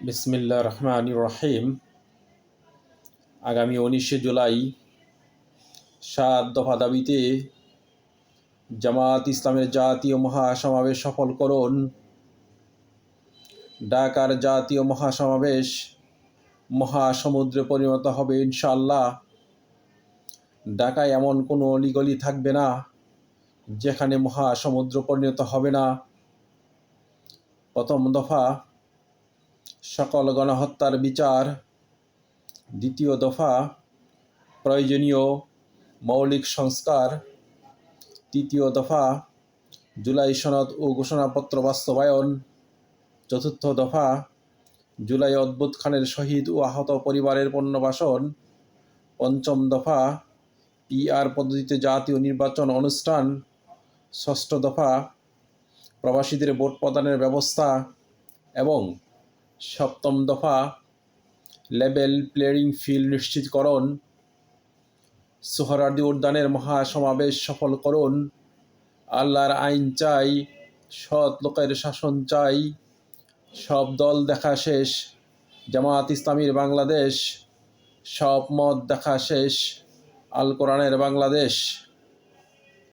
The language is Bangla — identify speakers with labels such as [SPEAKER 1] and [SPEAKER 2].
[SPEAKER 1] বিসমিল্লা রহমান রহিম আগামী উনিশে জুলাই সাত দফা দাবিতে জামাত ইসলামের জাতীয় মহাসমাবেশ সফল করুন। ঢাকার জাতীয় মহাসমাবেশ মহাসমুদ্রে পরিণত হবে ইনশাল্লাহ ঢাকায় এমন কোনো অলিগলি থাকবে না যেখানে মহাসমুদ্র পরিণত হবে না। প্রথম দফা সকল গণহত্যার বিচার। দ্বিতীয় দফা, প্রয়োজনীয় মৌলিক সংস্কার। তৃতীয় দফা, জুলাই সনদ ও ঘোষণাপত্র বাস্তবায়ন। চতুর্থ দফা, জুলাই অদ্ভুত খানের শহীদ ও আহত পরিবারের পণ্যবাসন পঞ্চম দফা পিআর পদ্ধতিতে জাতীয় নির্বাচন অনুষ্ঠান। ষষ্ঠ দফা, প্রবাসীদের ভোট প্রদানের ব্যবস্থা এবং সপ্তম দফা লেবেল প্লেয়িং ফিল্ড নিশ্চিতকরণ সোহরার্দি উদ্যানের মহাসমাবেশ সফল করুন, আল্লাহর আইন চাই, সৎ লোকের শাসন চাই, সব দল দেখা শেষ, জামাত ইসলামীর বাংলাদেশ, সব মত দেখা শেষ, আল কোরআনের বাংলাদেশ।